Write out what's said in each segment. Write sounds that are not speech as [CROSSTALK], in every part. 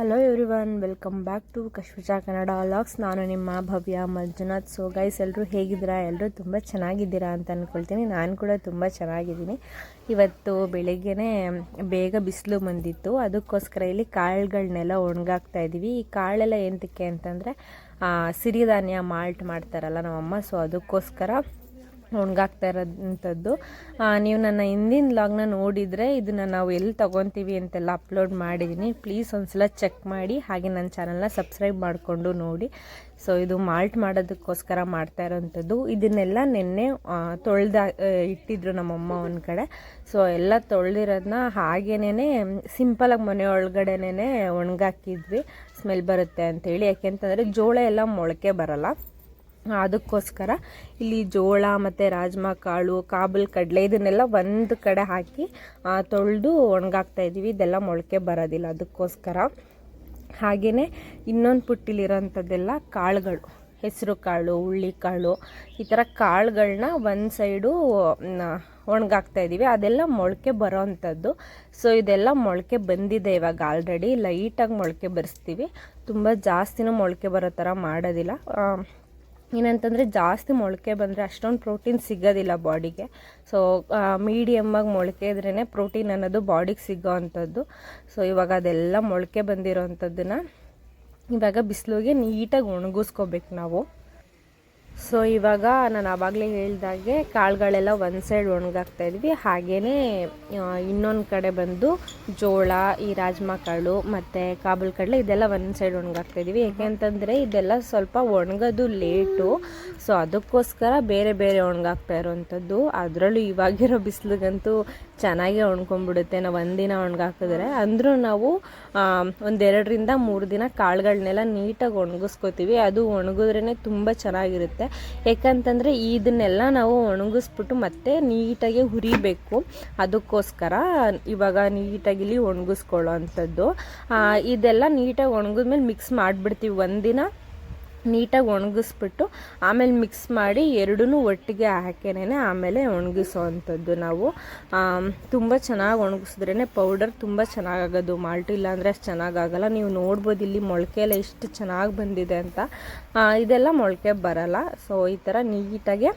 Hello everyone welcome back to Kashmija Kannada vlogs ನಾನು ನಿಮ್ಮ ಭವ್ಯ Manjunath. So guys ಎಲ್ಲರೂ ಹೇಗಿದ್ದೀರಾ? ಎಲ್ಲರೂ ತುಂಬ ಚೆನ್ನಾಗಿದ್ದೀರಾ ಅಂತ ಅಂದ್ಕೊಳ್ತೀನಿ ನಾನು ಕೂಡ ತುಂಬ ಚೆನ್ನಾಗಿದ್ದೀನಿ. ಇವತ್ತು ಬೆಳಗ್ಗೆನೇ ಬೇಗ ಬಿಸಿಲು ಬಂದಿತ್ತು. ಅದಕ್ಕೋಸ್ಕರ ಇಲ್ಲಿ ಕಾಳುಗಳನ್ನೆಲ್ಲ ಒಣಗಾಕ್ತಾ ಇದ್ದೀವಿ ಈ ಕಾಳೆಲ್ಲ ಏನಕ್ಕೆ ಅಂತಂದರೆ ಸಿರಿಧಾನ್ಯ, ಮಾಲ್ಟ್ ಮಾಡ್ತಾರಲ್ಲ ನಮ್ಮಮ್ಮ. ಸೊ ಅದಕ್ಕೋಸ್ಕರ ಒಣಗಾಕ್ತಾ ಇರೋಂಥದ್ದು. ನೀವು ನನ್ನ ಹಿಂದಿನ ಲಾಗ್ನ ನೋಡಿದರೆ ಇದನ್ನು ನಾವು ಎಲ್ಲಿ ತೊಗೊತೀವಿ ಅಂತೆಲ್ಲ ಅಪ್ಲೋಡ್ ಮಾಡಿದ್ದೀನಿ ಪ್ಲೀಸ್ ಒಂದ್ಸಲ ಚೆಕ್ ಮಾಡಿ, ಹಾಗೆ ನನ್ನ ಚಾನಲ್ನ ಸಬ್ಸ್ಕ್ರೈಬ್ ಮಾಡಿಕೊಂಡು ನೋಡಿ. ಸೊ ಇದು ಮಾಲ್ಟ್ ಮಾಡೋದಕ್ಕೋಸ್ಕರ ಮಾಡ್ತಾ ಇರೋಂಥದ್ದು. ಇದನ್ನೆಲ್ಲ ನಿನ್ನೆ ತೊಳೆದ ಇಟ್ಟಿದ್ರು ನಮ್ಮಮ್ಮ ಒಂದು ಕಡೆ. ಸೊ ಎಲ್ಲ ತೊಳೆದಿರೋದನ್ನ ಹಾಗೇನೇ ಸಿಂಪಲಾಗಿ ಮನೆ ಒಳಗಡೆನೇ ಒಣಗಾಕಿದ್ವಿ. ಸ್ಮೆಲ್ ಬರುತ್ತೆ ಅಂತೇಳಿ ಯಾಕೆಂತಂದರೆ ಜೋಳ ಎಲ್ಲ ಮೊಳಕೆ ಬರಲ್ಲ. ಅದಕ್ಕೋಸ್ಕರ ಇಲ್ಲಿ ಜೋಳ ಮತ್ತು ರಾಜ್ಮಾ ಕಾಳು, ಕಾಬಲ್ ಕಡಲೆ ಇದನ್ನೆಲ್ಲ ಒಂದು ಕಡೆ ಹಾಕಿ ತೊಳೆದು ಒಣಗಾಕ್ತಾ ಇದ್ದೀವಿ ಇದೆಲ್ಲ ಮೊಳಕೆ ಬರೋದಿಲ್ಲ. ಅದಕ್ಕೋಸ್ಕರ ಹಾಗೆಯೇ ಇನ್ನೊಂದು ಪುಟ್ಟಿಲಿರೋಂಥದ್ದೆಲ್ಲ ಕಾಳುಗಳು. ಹೆಸರು ಕಾಳು ಕಾಳು, ಈ ಥರ ಕಾಳುಗಳನ್ನ ಒಂದು ಸೈಡು ಒಣಗಾಕ್ತಾ ಇದ್ದೀವಿ ಅದೆಲ್ಲ ಮೊಳಕೆ ಬರೋ ಅಂಥದ್ದು ಸೊ ಇದೆಲ್ಲ ಮೊಳಕೆ ಬಂದಿದೆ ಇವಾಗ ಆಲ್ರೆಡಿ ಲೈಟಾಗಿ ಮೊಳಕೆ ಬರೆಸ್ತೀವಿ. ತುಂಬ ಜಾಸ್ತಿನೂ ಮೊಳಕೆ ಬರೋ ಥರ ಮಾಡೋದಿಲ್ಲ. ಏನಂತಂದರೆ ಜಾಸ್ತಿ ಮೊಳಕೆ ಬಂದರೆ ಅಷ್ಟೊಂದು ಪ್ರೋಟೀನ್ ಸಿಗೋದಿಲ್ಲ ಬಾಡಿಗೆ. ಸೊ ಮೀಡಿಯಮ್ಮಾಗಿ ಮೊಳಕೆ ಇದ್ರೇ ಪ್ರೋಟೀನ್ ಅನ್ನೋದು ಬಾಡಿಗೆ ಸಿಗೋ ಅಂಥದ್ದು. ಸೊ ಇವಾಗ ಅದೆಲ್ಲ ಮೊಳಕೆ ಬಂದಿರೋ ಅಂಥದ್ದನ್ನು ಇವಾಗ ಬಿಸಿಲಿಗೆ ನೀಟಾಗಿ ಒಣಗಿಸ್ಕೋಬೇಕು ನಾವು. ಸೊ ಇವಾಗ ನಾನು ಆವಾಗಲೇ ಹೇಳಿದಾಗೆ ಕಾಳುಗಳೆಲ್ಲ ಒಂದು ಸೈಡ್ ಒಣಗಾಕ್ತಾ ಇದ್ವಿ. ಹಾಗೆಯೇ ಇನ್ನೊಂದು ಕಡೆ ಬಂದು ಜೋಳ, ಈ ರಾಜ್ಮಾ ಕಾಳು ಮತ್ತು ಕಾಬೂಲ್ ಕಡಲೆ ಇದೆಲ್ಲ ಒಂದು ಸೈಡ್ ಒಣಗಾಕ್ತಾ ಇದ್ವಿ. ಯಾಕೆಂತಂದರೆ ಇದೆಲ್ಲ ಸ್ವಲ್ಪ ಒಣಗೋದು ಲೇಟು ಸೊ ಅದಕ್ಕೋಸ್ಕರ ಬೇರೆ ಬೇರೆ ಒಣಗಾಕ್ತಾ ಇರೋವಂಥದ್ದು ಅದರಲ್ಲೂ ಇವಾಗಿರೋ ಬಿಸಿಲಿಗಂತೂ ಚೆನ್ನಾಗೇ ಒಣ್ಕೊಂಡ್ಬಿಡುತ್ತೆ. ನಾವು ಒಂದಿನ ಒಣಗಾಕಿದ್ರೆ. ಅಂದರೂ ನಾವು ಒಂದೆರಡರಿಂದ ಮೂರು ದಿನ ಕಾಳುಗಳನ್ನೆಲ್ಲ ನೀಟಾಗಿ ಒಣಗಿಸ್ಕೋತೀವಿ. ಅದು ಒಣಗಿದ್ರೇ ತುಂಬ ಚೆನ್ನಾಗಿರುತ್ತೆ. ಯಾಕಂತಂದರೆ ಇದನ್ನೆಲ್ಲ ನಾವು ಒಣಗಿಸ್ಬಿಟ್ಟು ಮತ್ತೆ ನೀಟಾಗಿ ಹುರಿಬೇಕು. ಅದಕ್ಕೋಸ್ಕರ ಇವಾಗ ನೀಟಾಗಿ ಇಲ್ಲಿ ಒಣಗಿಸ್ಕೊಳ್ಳೋ ಅಂಥದ್ದು ಇದೆಲ್ಲ ನೀಟಾಗಿ ಒಣಗಿದ್ಮೇಲೆ ಮಿಕ್ಸ್ ಮಾಡಿಬಿಡ್ತೀವಿ ಒಂದಿನ. ನೀಟಾಗಿ ಒಣಗಿಸ್ಬಿಟ್ಟು ಆಮೇಲೆ ಮಿಕ್ಸ್ ಮಾಡಿ ಎರಡೂ ಒಟ್ಟಿಗೆ ಹಾಕೇನೆ ಆಮೇಲೆ ಒಣಗಿಸೋ ಅಂಥದ್ದು ನಾವು ತುಂಬ ಚೆನ್ನಾಗಿ ಒಣಗಿಸಿದ್ರೇ ಪೌಡರ್ ತುಂಬ ಚೆನ್ನಾಗಾಗೋದು. ಇಲ್ಲ ಇಲ್ಲಾಂದರೆ ಅಷ್ಟು ಚೆನ್ನಾಗಾಗಲ್ಲ. ನೀವು ನೋಡ್ಬೋದು ಇಲ್ಲಿ ಮೊಳಕೆ ಎಲ್ಲ ಎಷ್ಟು ಚೆನ್ನಾಗಿ ಬಂದಿದೆ ಅಂತ. ಇದೆಲ್ಲ ಮೊಳಕೆ ಬರಲ್ಲ. ಸೊ ಈ ಥರ ನೀಟಾಗೆ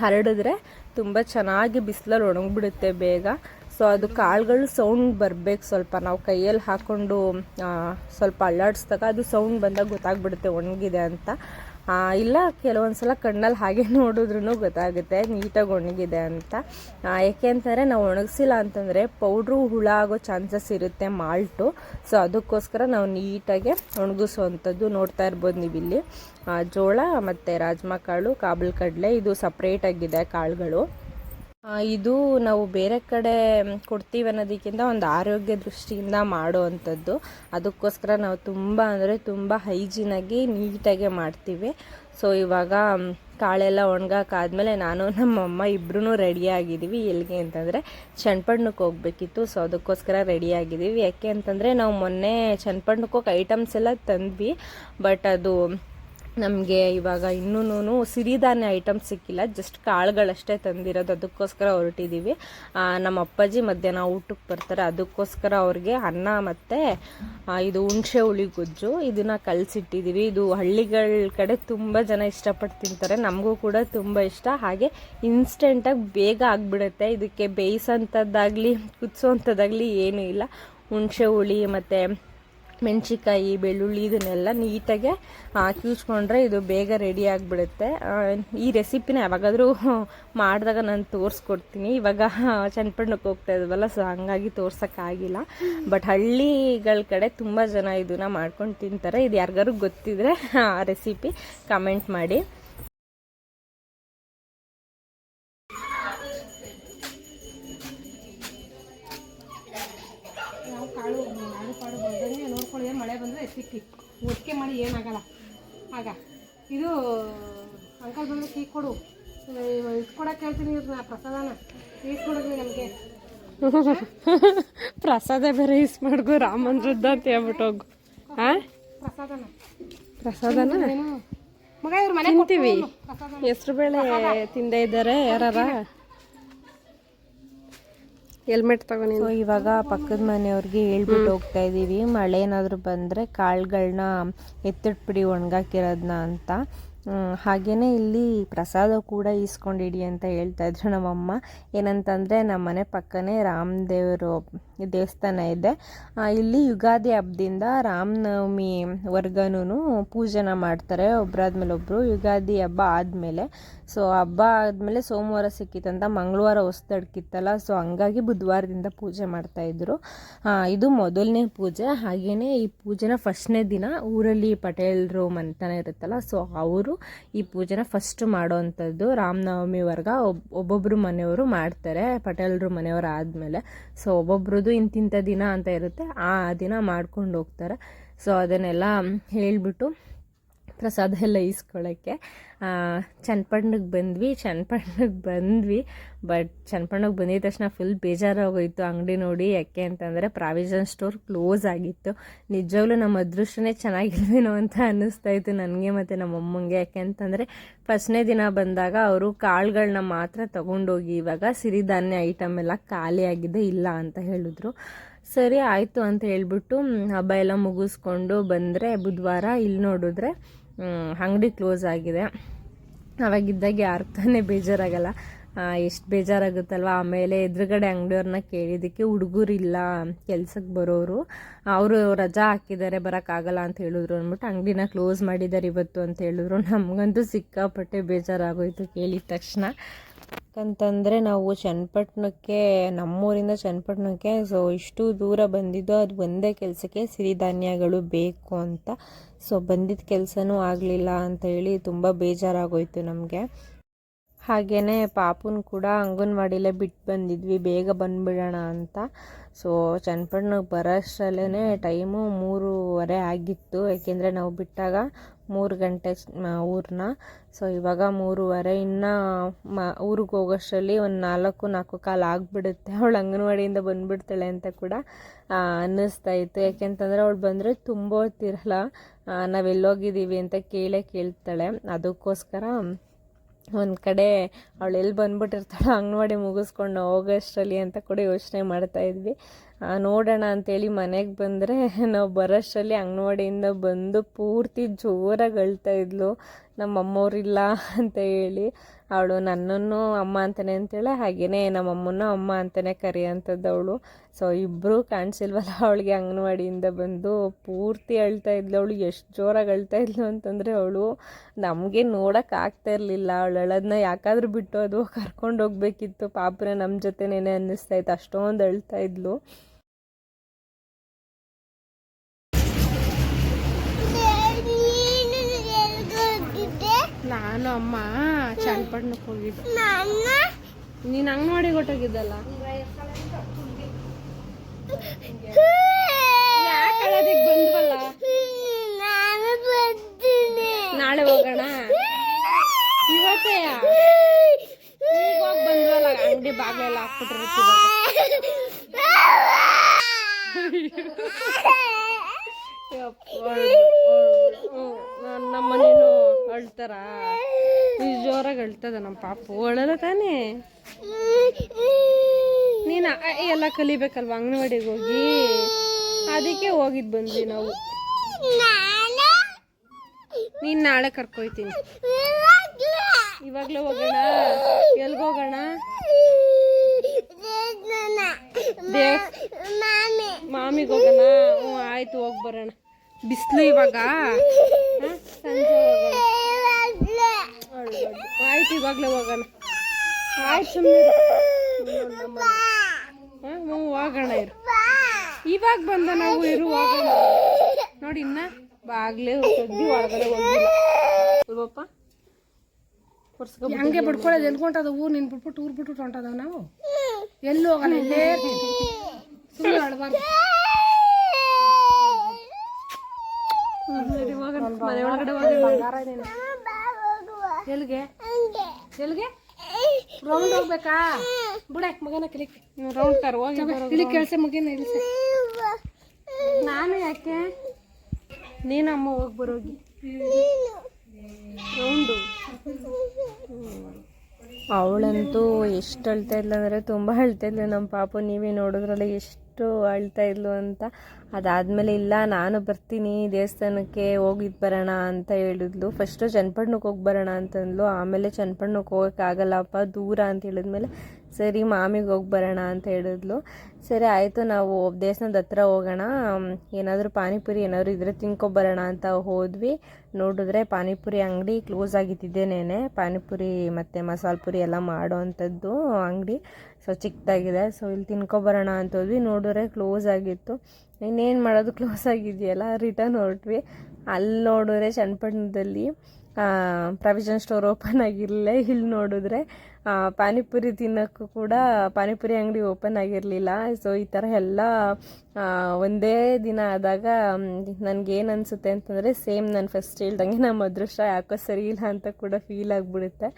ಹರಡಿದ್ರೆ ತುಂಬ ಚೆನ್ನಾಗಿ ಬಿಸಿಲಲ್ಲಿ ಒಣಗಿಬಿಡುತ್ತೆ ಬೇಗ. ಸೊ ಅದು ಕಾಳುಗಳು ಸೌಂಡ್ ಬರಬೇಕು ಸ್ವಲ್ಪ. ನಾವು ಕೈಯಲ್ಲಿ ಹಾಕ್ಕೊಂಡು ಸ್ವಲ್ಪ ಅಲ್ಲಾಡಿಸ್ದಾಗ ಅದು ಸೌಂಡ್ ಬಂದಾಗ ಗೊತ್ತಾಗ್ಬಿಡುತ್ತೆ ಒಣಗಿದೆ ಅಂತ. ಇಲ್ಲ ಕೆಲವೊಂದು ಸಲ ಕಣ್ಣಲ್ಲಿ ಹಾಗೆ [LAUGHS] ನೋಡಿದ್ರೂ ಗೊತ್ತಾಗುತ್ತೆ, ನೀಟಾಗಿ ಒಣಗಿದೆ ಅಂತ. ಯಾಕೆ ಅಂತಂದರೆ ನಾವು ಒಣಗಿಸಿಲ್ಲ ಅಂತಂದರೆ ಪೌಡ್ರು ಹುಳ ಆಗೋ ಚಾನ್ಸಸ್ ಇರುತ್ತೆ ಮಾಲ್ಟು. ಸೊ ಅದಕ್ಕೋಸ್ಕರ ನಾವು ನೀಟಾಗಿ ಒಣಗಿಸುವಂಥದ್ದು ನೋಡ್ತಾ ಇರ್ಬೋದು ನೀವು ಇಲ್ಲಿ ಜೋಳ ಮತ್ತು ರಾಜ್ಮಾ ಕಾಳು, ಕಾಬಲ್ ಕಡಲೆ, ಇದು ಸಪ್ರೇಟಾಗಿದೆ ಕಾಳುಗಳು. ಇದು ನಾವು ಬೇರೆ ಕಡೆ ಕೊಡ್ತೀವಿ ಅನ್ನೋದಕ್ಕಿಂತ ಒಂದು ಆರೋಗ್ಯ ದೃಷ್ಟಿಯಿಂದ ಮಾಡುವಂಥದ್ದು. ಅದಕ್ಕೋಸ್ಕರ ನಾವು ತುಂಬ ಅಂದರೆ ತುಂಬ ಹೈಜಿನಾಗಿ ನೀಟಾಗೆ ಮಾಡ್ತೀವಿ. ಸೊ, ಇವಾಗ ಕಾಳೆಲ್ಲ ಒಣಗಾಕಾದ್ಮೇಲೆ ನಾನು, ನಮ್ಮಮ್ಮ ಇಬ್ಬರೂ ರೆಡಿ ಆಗಿದ್ದೀವಿ ಎಲ್ಲಿಗೆ ಅಂತಂದರೆ ಚನ್ನಪಣ್ಣಕ್ಕೆ ಹೋಗ್ಬೇಕಿತ್ತು. ಸೊ, ಅದಕ್ಕೋಸ್ಕರ ರೆಡಿ ಆಗಿದ್ದೀವಿ. ಯಾಕೆ ಅಂತಂದರೆ ನಾವು ಮೊನ್ನೆ ಚನ್ನಪಣ್ಣಕ್ಕೆ ಹೋಗಿ ಐಟಮ್ಸ್ ಎಲ್ಲ ತಂದ್ವಿ. ಬಟ್ ಅದು ನಮಗೆ ಇವಾಗ ಇನ್ನೂ ಸಿರಿಧಾನ್ಯ ಐಟಮ್ಸ್ ಸಿಕ್ಕಿಲ್ಲ ಜಸ್ಟ್ ಕಾಳುಗಳಷ್ಟೇ ತಂದಿರೋದು. ಅದಕ್ಕೋಸ್ಕರ ಹೊರಟಿದ್ದೀವಿ ನಮ್ಮ ಅಪ್ಪಾಜಿ ಮಧ್ಯಾಹ್ನ ಊಟಕ್ಕೆ ಬರ್ತಾರೆ. ಅದಕ್ಕೋಸ್ಕರ ಅವ್ರಿಗೆ ಅನ್ನ ಮತ್ತು ಇದು ಹುಣಸೆ ಹುಳಿ ಗೊಜ್ಜು ಇದನ್ನು ಕಲಸಿಟ್ಟಿದ್ದೀವಿ ಇದು ಹಳ್ಳಿಗಳ ಕಡೆ ತುಂಬ ಜನ ಇಷ್ಟಪಟ್ಟು ತಿಂತಾರೆ. ನಮಗೂ ಕೂಡ ತುಂಬ ಇಷ್ಟ. ಹಾಗೆ ಇನ್ಸ್ಟೆಂಟಾಗಿ ಬೇಗ ಆಗಿಬಿಡುತ್ತೆ. ಇದಕ್ಕೆ ಬೇಯಿಸೋಂಥದ್ದಾಗಲಿ ಕುದಿಸೋವಂಥದ್ದಾಗಲಿ ಏನೂ ಇಲ್ಲ. ಹುಣಸೆ ಹುಳಿ ಮತ್ತು ಮೆಣಸಿಕಾಯಿ ಬೆಳ್ಳುಳ್ಳಿ ಇದನ್ನೆಲ್ಲ ನೀಟಾಗೆ ಕ್ಯೂಚ್ಕೊಂಡ್ರೆ ಇದು ಬೇಗ ರೆಡಿ ಆಗಿಬಿಡುತ್ತೆ. ಈ ರೆಸಿಪಿನ ಯಾವಾಗಾದರೂ [LAUGHS] ಮಾಡಿದಾಗ ನಾನು ತೋರಿಸ್ಕೊಡ್ತೀನಿ. ಇವಾಗ [LAUGHS] ಚನ್ನಪಣ್ಣಕ್ಕೆ ಹೋಗ್ತಾ ಇದ್ವಲ್ಲ ಸೊ ಹಂಗಾಗಿ ತೋರ್ಸೋಕ್ಕಾಗಿಲ್ಲ ಬಟ್ ಹಳ್ಳಿಗಳ ಕಡೆ ತುಂಬ ಜನ ಇದನ್ನ ಮಾಡ್ಕೊಂಡು ತಿಂತಾರೆ. ಇದು ಯಾರಿಗಾರು ಗೊತ್ತಿದ್ರೆ [LAUGHS] ಆ ರೆಸಿಪಿ ಕಮೆಂಟ್ ಮಾಡಿ. ಸಿಕ್ಕಿ. ಒಟ್ಟಿಗೆ ಮಾಡಿ ಏನಾಗಲ್ಲ. ಆಗ. ಇದು ಅಂಕಲ್ ಬಂದು ಟೀ ಕೊಡು. ಇಟ್ಕೊಡಕ್ಕೆ ಹೇಳ್ತೀನಿ ಇವ್ರನ್ನ ಪ್ರಸಾದನ. ಇಸ್ಕೊಡೋದು ನಮಗೆ? [LAUGHS] ಪ್ರಸಾದ ಬೇರೆ ಇಸ್ ಮಾಡ್ಗು ರಾಮಂದ್ರದ್ದು ಅಂತ ಹೇಳ್ಬಿಟ್ಟು ಹೋಗು. ಹಾಂ ಪ್ರಸಾದನ. ಪ್ರಸಾದನ? ಮಗ ಇವ್ರ ಮನೆ ತಿಂತೀವಿ. ಹೆಸ್ರು ಬೇಳೆ ತಿಂದೇ ಇದ್ದಾರೆ ಯಾರಾರ? ಹೆಲ್ಮೆಟ್ ತಗೊಂಡು ಸೊ ಇವಾಗ ಪಕ್ಕದ ಮನೆಯವ್ರಿಗೆ ಹೇಳ್ಬಿಟ್ಟು ಹೋಗ್ತಾ ಇದ್ದೀವಿ ಮಳೆ ಏನಾದರೂ ಬಂದರೆ ಕಾಳುಗಳನ್ನ ಎತ್ತಿಟ್ಬಿಡಿ ಒಣಗಾಕಿರೋದನ್ನ ಅಂತ. ಹಾಗೆಯೇ ಇಲ್ಲಿ ಪ್ರಸಾದ ಕೂಡ ಈಸ್ಕೊಂಡಿಡಿ ಅಂತ ಹೇಳ್ತಾ ಇದ್ರು ನಮ್ಮಮ್ಮ. ಏನಂತಂದರೆ ನಮ್ಮ ಮನೆ ಪಕ್ಕನೇ ರಾಮದೇವರು ದೇವಸ್ಥಾನ ಇದೆ. ಇಲ್ಲಿ ಯುಗಾದಿ ಹಬ್ಬದಿಂದ ರಾಮನವಮಿ ವರ್ಗನೂ ಪೂಜೆನ ಮಾಡ್ತಾರೆ. ಒಬ್ಬರಾದ್ಮೇಲೆ ಒಬ್ಬರು ಯುಗಾದಿ ಹಬ್ಬ ಆದಮೇಲೆ ಸೊ ಹಬ್ಬ ಆದಮೇಲೆ ಸೋಮವಾರ ಸಿಕ್ಕಿತ್ತಂತ ಮಂಗಳವಾರ ಹೊಸ್ದಡ್ಕಿತ್ತಲ್ಲ, ಸೊ ಹಂಗಾಗಿ ಬುಧವಾರದಿಂದ ಪೂಜೆ ಮಾಡ್ತಾಯಿದ್ರು ಇದು ಮೊದಲನೇ ಪೂಜೆ. ಹಾಗೆಯೇ ಈ ಪೂಜೆನ ಫಸ್ಟ್ನೇ ದಿನ ಊರಲ್ಲಿ ಪಟೇಲರು ಮನೆತನ ಇರುತ್ತಲ್ಲ, ಸೊ ಅವರು ಈ ಪೂಜೆನ ಫಸ್ಟ್ ಮಾಡೋವಂಥದ್ದು ರಾಮನವಮಿ ವರ್ಗ. ಒಬ್ ಒಬ್ಬೊಬ್ಬರು ಮನೆಯವರು ಮಾಡ್ತಾರೆ ಪಟೇಲರು ಮನೆಯವರು ಆದಮೇಲೆ. ಸೊ ಒಬ್ಬೊಬ್ರದ್ದು ಇಂತಿಂಥ ದಿನ ಅಂತ ಇರುತ್ತೆ, ಆ ದಿನ ಮಾಡ್ಕೊಂಡು ಹೋಗ್ತಾರೆ. ಸೊ ಅದನ್ನೆಲ್ಲ ಹೇಳಿಬಿಟ್ಟು ಪ್ರಸಾದ ಎಲ್ಲ ಈಸ್ಕೊಳ್ಳೋಕ್ಕೆ ಚನ್ನಪಟ್ಟಣಕ್ಕೆ ಬಂದ್ವಿ ಚನ್ನಪಟ್ಟಣಕ್ಕೆ ಬಂದ್ವಿ ಬಟ್ ಚನ್ನಪಟ್ಟಣಕ್ಕೆ ಬಂದಿದ ತಕ್ಷಣ ಫುಲ್ ಬೇಜಾರಾಗೋಯಿತು ಅಂಗಡಿ ನೋಡಿ. ಯಾಕೆ ಅಂತಂದರೆ ಪ್ರಾವಿಷನ್ ಸ್ಟೋರ್ ಕ್ಲೋಸ್ ಆಗಿತ್ತು. ನಿಜವಾಗ್ಲೂ ನಮ್ಮ ಅದೃಷ್ಟನೇ ಚೆನ್ನಾಗಿಲ್ವೇನೋ ಅಂತ ಅನ್ನಿಸ್ತಾ ಇತ್ತು ನನಗೆ ಮತ್ತು ನಮ್ಮ ಅಮ್ಮಂಗೆ. ಯಾಕೆ ಅಂತಂದರೆ ಫಸ್ಟ್ನೇ ದಿನ ಬಂದಾಗ ಅವರು ಕಾಳುಗಳನ್ನ ಮಾತ್ರ ತೊಗೊಂಡೋಗಿ ಇವಾಗ ಸಿರಿಧಾನ್ಯ ಐಟಮ್ ಎಲ್ಲ ಖಾಲಿ ಆಗಿದೆ ಇಲ್ಲ ಅಂತ ಹೇಳಿದ್ರು. ಸರಿ ಆಯಿತು ಅಂತ ಹೇಳ್ಬಿಟ್ಟು ಹಬ್ಬ ಎಲ್ಲ ಮುಗಿಸ್ಕೊಂಡು ಬಂದರೆ ಬುಧವಾರ ಇಲ್ಲಿ ನೋಡಿದ್ರೆ ಅಂಗಡಿ ಕ್ಲೋಸ್ ಆಗಿದೆ. ಅವಾಗಿದ್ದಾಗ ಯಾರು ಬೇಜಾರಾಗಲ್ಲ. ಎಷ್ಟು ಬೇಜಾರಾಗುತ್ತಲ್ವ? ಆಮೇಲೆ ಎದುರುಗಡೆ ಅಂಗಡಿಯವ್ರನ್ನ ಕೇಳಿದ್ದಕ್ಕೆ ಹುಡುಗರಿಲ್ಲ ಕೆಲ್ಸಕ್ಕೆ ಬರೋರು. ಅವರು ರಜಾ ಹಾಕಿದ್ದಾರೆ, ಬರೋಕ್ಕಾಗಲ್ಲ ಅಂತ ಹೇಳಿದ್ರು ಅಂದ್ಬಿಟ್ಟು ಅಂಗಡಿನ ಕ್ಲೋಸ್ ಮಾಡಿದ್ದಾರೆ ಇವತ್ತು ಅಂತ ಹೇಳಿದ್ರು. ನಮಗಂತೂ ಸಿಕ್ಕಾಪಟ್ಟೆ ಬೇಜಾರಾಗೋಯಿತು ಕೇಳಿದ ತಕ್ಷಣ. ಯಾಕಂತಂದರೆ ನಾವು ಚನ್ನಪಟ್ಟಣಕ್ಕೆ, ನಮ್ಮೂರಿಂದ ಚನ್ನಪಟ್ಟಣಕ್ಕೆ ಸೊ ಇಷ್ಟು ದೂರ ಬಂದಿದ್ದು ಅದು ಒಂದೇ ಕೆಲಸಕ್ಕೆ ಸಿರಿಧಾನ್ಯಗಳು ಬೇಕು ಅಂತ. ಸೊ ಬಂದಿದ್ದ ಕೆಲಸನೂ ಆಗಲಿಲ್ಲ ಅಂತ ಹೇಳಿ ತುಂಬ ಬೇಜಾರಾಗೋಯಿತು ನಮಗೆ. ಹಾಗೆಯೇ ಪಾಪುನ ಕೂಡ ಅಂಗನವಾಡಿಲೇ ಬಿಟ್ಟು ಬಂದಿದ್ವಿ, ಬೇಗ ಬಂದುಬಿಡೋಣ ಅಂತ. ಸೊ ಚನ್ನಪಟ್ಟಣಕ್ಕೆ ಬರೋಷ್ಟರಲ್ಲೇ ಟೈಮು ಮೂರುವರೆ ಆಗಿತ್ತು. ಏಕೆಂದರೆ ನಾವು ಬಿಟ್ಟಾಗ ಮೂರು ಗಂಟೆ ಊರನ್ನ ಸೊ ಇವಾಗ ಮೂರುವರೆ. ಇನ್ನು ಮ, ಊರಿಗೆ ಹೋಗೋಷ್ಟರಲ್ಲಿ ಒಂದು ನಾಲ್ಕು ನಾಲ್ಕು ಕಾಲು ಆಗಿಬಿಡುತ್ತೆ. ಅವಳು ಅಂಗನವಾಡಿಯಿಂದ ಬಂದುಬಿಡ್ತಾಳೆ ಅಂತ ಕೂಡ ಅನ್ನಿಸ್ತಾ ಇತ್ತು. ಯಾಕೆಂತಂದರೆ ಅವಳು ಬಂದರೆ ತುಂಬ ಹೊತ್ತಿರಲ್ಲ. ನಾವೆಲ್ಲೋಗಿದ್ದೀವಿ ಅಂತ ಕೇಳೇ ಕೇಳ್ತಾಳೆ. ಅದಕ್ಕೋಸ್ಕರ ಒಂದು ಕಡೆ ಅವಳು ಎಲ್ಲಿ ಬಂದ್ಬಿಟ್ಟಿರ್ತಾಳೆ ಅಂಗನವಾಡಿ ಮುಗಿಸ್ಕೊಂಡು ಹೋಗೋಷ್ಟರಲ್ಲಿ ಅಂತ ಕೂಡ ಯೋಚನೆ ಮಾಡ್ತಾ ಇದ್ವಿ. ಆ, ನೋಡೋಣ ಅಂತೇಳಿ ಮನೆಗೆ ಬಂದರೆ ನಾವು ಬರೋಷ್ಟರಲ್ಲಿ ಅಂಗನವಾಡಿಯಿಂದ ಬಂದು ಪೂರ್ತಿ ಜೋರಾಗಿ ಅಳ್ತಾ ಇದ್ಲು. ನಮ್ಮ ಅಮ್ಮವ್ರಿಲ್ಲ ಅಂತ ಹೇಳಿ. ಅವಳು ನನ್ನನ್ನು ಅಮ್ಮ ಅಂತಲೇ ಅಂತೇಳಿ ಹಾಗೆಯೇ ನಮ್ಮ ಅಮ್ಮನ ಅಮ್ಮ ಅಂತಲೇ ಕರೆಯೋಂಥದ್ದು ಅವಳು ಸೊ ಇಬ್ಬರೂ ಕಾಣಿಸಿಲ್ವಲ್ಲ, ಅವಳಿಗೆ ಅಂಗನವಾಡಿಯಿಂದ ಬಂದು ಪೂರ್ತಿ ಅಳ್ತಾ ಇದ್ಲು ಅವಳು, ಎಷ್ಟು ಜೋರಾಗಿ ಅಳ್ತಾ ಇದ್ಲು ಅಂತಂದರೆ ಅವಳು, ನಮಗೆ ನೋಡೋಕೆ ಆಗ್ತಾ ಇರಲಿಲ್ಲ. ಅವಳು ಅಳೋದನ್ನ ಯಾಕಾದರೂ ಬಿಟ್ಟು ಅದು ಕರ್ಕೊಂಡು ಹೋಗ್ಬೇಕಿತ್ತು ಪಾಪನ ನಮ್ಮ ಜೊತೆನೇನೆ ಅನ್ನಿಸ್ತಾ ಇತ್ತು. ಅಷ್ಟೊಂದು ಅಳ್ತಾ ಇದ್ಲು. ನಾನು ಅಮ್ಮ ಚನ್ನಪಟ್ಟಣಕ್ಕೆ ಹೋಗಿದ್ದೆ. ನೀನು ಹಂಗ್ ನೋಡಿ ಅಳೋದಕ್ಕೆ ಬಂದ್ವಲ್ಲ? ನಾಳೆ ಹೋಗೋಣ? ಇವತ್ತೇ? ಈಗ ಹೋಗಿ ಬಂದ್ವಲ್ಲ ಅಂಗಡಿ ಬಾಗಿಲೆಲ್ಲ ಹಾಕ್ಬಿಟ್ಟಿರುತ್ತೆ ನಮ್ಮ ಮನೇನು ಅಳ್ತಾರ? ಜೋರಾಗಿ ಅಳ್ತದ ನಮ್ಮ ಪಾಪು. ಅಳಲ್ಲ ತಾನೇ? ನೀನು ಎಲ್ಲ ಕಲಿಬೇಕಲ್ವ ಅಂಗನವಾಡಿಗೆ ಹೋಗಿ? ಅದಕ್ಕೆ ಹೋಗಿದ್ ಬಂದ್ವಿ ನಾವು. ನೀನು ನಾಳೆ ಕರ್ಕೊಯ್ತೀನಿ. ಇವಾಗ್ಲೇ ಹೋಗೋಣ? ಎಲ್ಗ ಹೋಗೋಣ? ದೇವ್ ಮಾಮಿಗೆ ಹೋಗೋಣ? ಹ್ಞೂ, ಆಯ್ತು, ಹೋಗಿ ಬರೋಣ. ಬಿಸಿಲು ಇವಾಗ? ಸಂಜೆ ಹೋಗೋಣ. ಆಯ್ತು ಇವಾಗಲೇ ಹೋಗೋಣ. ಆಯ್ತು ಸುಮ್ಮನೆ ಹೋಗೋಣ ಇರು. ಇವಾಗ ಬಂದ ನಾವು ಇರು ಹೋಗೋಣ. ನೋಡಿ ಇನ್ನ ಬಾಗ್ಲೇ ತೆಗ್ದು ಒಳಗಡೆ ಹೋಗಿಲ್ಲ ಹಂಗೆ ಬಿಡ್ಕೊಳ್ಳೋದು ಎಲ್ಲಿ ಊರು ನಿನ್ ಬಿಟ್ಬಿಟ್ಟು ಊರು ಬಿಟ್ಬಿಟ್ಟು ಹೊಂಟದವ ನಾವು? ಎಲ್ಲೂ ಹೋಗೋಣ ಇಲ್ಲೇ ಸುಮ್ಮನೆ ಅಳ್ಬಾರ್ದು ಮನೆ ಒಳಗಡೆ ಹೋಗಿ ಎಲ್ಲಿಗೆ ಎಲ್ಲಿಗೆ ರೌಂಡ್ ಹೋಗ್ಬೇಕಾ? ಬಿಡೆ ಮಗನ ಕಲಿಕ್? ರೌಂಡ್ ತರ ಹೋಗಿ ಇಲ್ಲಿ ಕೆಲಸ ಮುಗಿನ ಇಳಿಸ ನಾನು ಯಾಕೆ? ನೀನು ಅಮ್ಮ ಹೋಗಿ ಬರೋಗಿ. ರೌಂಡು ಅವಳಂತೂ ಎಷ್ಟು ಅಳ್ತಾ ಇದ್ಲು ಅಂದರೆ ತುಂಬ ಅಳ್ತಾ ಇದ್ಲು. ನಮ್ಮ ಪಾಪು ನೀವೇ ನೋಡಿದ್ರಲ್ಲ ಎಷ್ಟು ಅಳ್ತಾ ಇದ್ಲು ಅಂತ. ಅದಾದಮೇಲೆ ಇಲ್ಲ, ನಾನು ಬರ್ತೀನಿ, ದೇವಸ್ಥಾನಕ್ಕೆ ಹೋಗಿದ್ದು ಬರೋಣ ಅಂತ ಹೇಳಿದ್ಲು. ಫಸ್ಟು ಚನ್ನಪಟ್ಟಣಕ್ಕೆ ಹೋಗಿ ಬರೋಣ ಅಂತಂದ್ಲು. ಆಮೇಲೆ ಚನ್ನಪಟ್ಟಣಕ್ಕೆ ಹೋಗೋಕ್ಕಾಗಲ್ಲಪ್ಪ ದೂರ ಅಂತ ಹೇಳಿದ್ಮೇಲೆ ಸರಿ ಮಾಮಿಗೆ ಹೋಗಿ ಬರೋಣ ಅಂತ ಹೇಳಿದ್ಲು. ಸರಿ, ಆಯಿತು, ನಾವು ದೇವಸ್ಥಾನದ ಹತ್ರ ಹೋಗೋಣ. ಏನಾದರೂ ಪಾನಿಪುರಿ ಏನಾದರೂ ಇದ್ದರೆ ತಿನ್ಕೊಬರೋಣ ಅಂತ ಹೋದ್ವಿ. ನೋಡಿದ್ರೆ ಪಾನಿಪುರಿ ಅಂಗಡಿ ಕ್ಲೋಸ್ ಆಗಿದ್ದಿದ್ದೇನೆ ಪಾನಿಪುರಿ ಮತ್ತು ಮಸಾಲೆ ಪುರಿ ಎಲ್ಲ ಮಾಡೋ ಅಂಥದ್ದು ಅಂಗಡಿ. ಸೊ ಚಿಕ್ಕದಾಗಿದೆ ಸೊ ಇಲ್ಲಿ ತಿನ್ಕೊಬರೋಣ ಅಂತ ಹೋದ್ವಿ. ನೋಡಿದ್ರೆ ಕ್ಲೋಸ್ ಆಗಿತ್ತು. ಇನ್ನೇನು ಮಾಡೋದು ಕ್ಲೋಸ್ ಆಗಿದೆಯಲ್ಲ ರಿಟರ್ನ್ ಹೊರಟ್ವಿ. ಅಲ್ಲಿ ನೋಡಿದ್ರೆ ಚನ್ನಪಟ್ಟಣದಲ್ಲಿ ಪ್ರಾವಿಷನ್ ಸ್ಟೋರ್ ಓಪನ್ ಆಗಿರಲಿಲ್ಲ. ಇಲ್ಲಿ ನೋಡಿದ್ರೆ ಪಾನಿಪುರಿ ತಿನ್ನೋಕ್ಕೂ ಕೂಡ ಪಾನಿಪುರಿ ಅಂಗಡಿ ಓಪನ್ ಆಗಿರಲಿಲ್ಲ. ಸೊ ಈ ಥರ ಎಲ್ಲ ಒಂದೇ ದಿನ ಆದಾಗ ನನಗೇನು ಅನಿಸುತ್ತೆ ಅಂತಂದರೆ ಸೇಮ್ ನಾನು ಫಸ್ಟ್ ಹೇಳ್ದಂಗೆ ನಮ್ಮ ಅದೃಷ್ಟ ಯಾಕೋ ಸರಿ ಇಲ್ಲ ಅಂತ ಕೂಡ ಫೀಲ್ ಆಗಿಬಿಡುತ್ತೆ.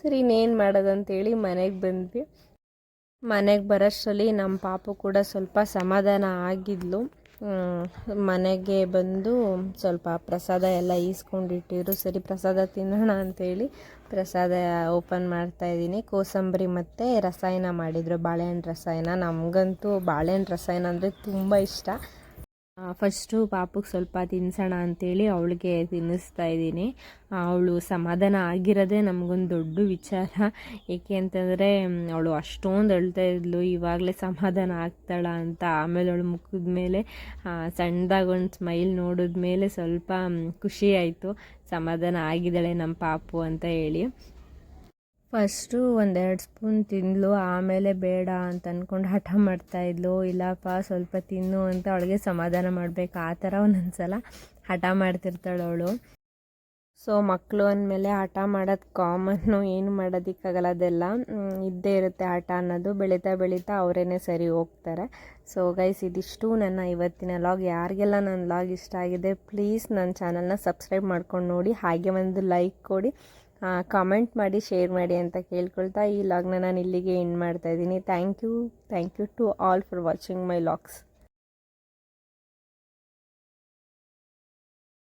ಸರಿ, ಇನ್ನೇನು ಮಾಡೋದಂತೇಳಿ ಮನೆಗೆ ಬಂದ್ವಿ. ಮನೆಗೆ ಬರೋಷ್ಟರಲ್ಲಿ ನಮ್ಮ ಪಾಪು ಕೂಡ ಸ್ವಲ್ಪ ಸಮಾಧಾನ ಆಗಿದ್ಲು. ಮನೆಗೆ ಬಂದು ಸ್ವಲ್ಪ ಪ್ರಸಾದ ಎಲ್ಲ ಈಸ್ಕೊಂಡಿಟ್ಟಿದ್ರು. ಸರಿ, ಪ್ರಸಾದ ತಿನ್ನೋಣ ಅಂತೇಳಿ ಪ್ರಸಾದ ಓಪನ್ ಮಾಡ್ತಾ ಇದ್ದೀನಿ. ಕೋಸಂಬರಿ ಮತ್ತು ರಸಾಯನ ಮಾಡಿದರು. ಬಾಳೆಹಣ್ಣು ರಸಾಯನ. ನಮಗಂತೂ ಬಾಳೆಹಣ್ಣು ರಸಾಯನ ಅಂದರೆ ತುಂಬ ಇಷ್ಟ. ಫಸ್ಟು ಪಾಪಕ್ಕೆ ಸ್ವಲ್ಪ ತಿನ್ಸೋಣ ಅಂತೇಳಿ ಅವಳಿಗೆ ತಿನ್ನಿಸ್ತಾ ಇದ್ದೀನಿ. ಅವಳು ಸಮಾಧಾನ ಆಗಿರೋದೇ ನಮಗೊಂದು ದೊಡ್ಡ ವಿಚಾರ. ಏಕೆ ಅಂತಂದರೆ ಅವಳು ಅಷ್ಟೊಂದು ಅಳ್ತಾ ಇದ್ಲು ಇವಾಗಲೇ ಸಮಾಧಾನ ಆಗ್ತಾಳ ಅಂತ. ಆಮೇಲೆ ಅವಳು ಮುಖದ ಮೇಲೆ ಸಣ್ಣದಾಗಿ ಒಂದು ಸ್ಮೈಲ್ ನೋಡಿದ್ಮೇಲೆ ಸ್ವಲ್ಪ ಮ್, ಖುಷಿ ಆಯಿತು. ಸಮಾಧಾನ ಆಗಿದ್ದಾಳೆ ನಮ್ಮ ಪಾಪು ಅಂತ ಹೇಳಿ. ಫಸ್ಟು ಒಂದೆರಡು ಸ್ಪೂನ್ ತಿಂದಳು ಆಮೇಲೆ ಬೇಡ ಅಂತ ಅಂದ್ಕೊಂಡು ಹಠ ಮಾಡ್ತಾಯಿದ್ಲು ಇಲ್ಲಪ್ಪ, ಸ್ವಲ್ಪ ತಿನ್ನು ಅಂತ ಅವಳಿಗೆ ಸಮಾಧಾನ ಮಾಡಬೇಕು. ಆ ಥರ ಒಂದೊಂದು ಸಲ ಹಠ ಮಾಡ್ತಿರ್ತಾಳೆ ಅವಳು. ಸೊ ಮಕ್ಕಳು ಅಂದಮೇಲೆ ಹಠ ಮಾಡೋದು ಕಾಮನ್ನು ಏನು ಮಾಡೋದಕ್ಕಾಗಲ್ಲ ಅದೆಲ್ಲ. ಇದ್ದೇ ಇರುತ್ತೆ ಹಠ ಅನ್ನೋದು. ಬೆಳೀತಾ ಬೆಳೀತಾ ಅವರೇನೆ ಸರಿ ಹೋಗ್ತಾರೆ. ಸೊ ಗೈಸ್ ಇದಿಷ್ಟು ನನ್ನ ಇವತ್ತಿನ ಲಾಗ್ ಯಾರಿಗೆಲ್ಲ ನನ್ನ ಲಾಗ್ ಇಷ್ಟ ಆಗಿದೆ ಪ್ಲೀಸ್ ನನ್ನ ಚಾನಲ್ನ ಸಬ್ಸ್ಕ್ರೈಬ್ ಮಾಡ್ಕೊಂಡು ನೋಡಿ. ಹಾಗೆ ಒಂದು ಲೈಕ್ ಕೊಡಿ. ಕಾಮೆಂಟ್ ಮಾಡಿ ಶೇರ್ ಮಾಡಿ ಅಂತ ಕೇಳ್ಕೊಳ್ತಾ ಈ ಲಾಗ್ನ ನಾನು ಇಲ್ಲಿಗೆ ಎಂಡ್ ಮಾಡ್ತಾ ಇದ್ದೀನಿ. Thank you thank you to all for watching my vlogs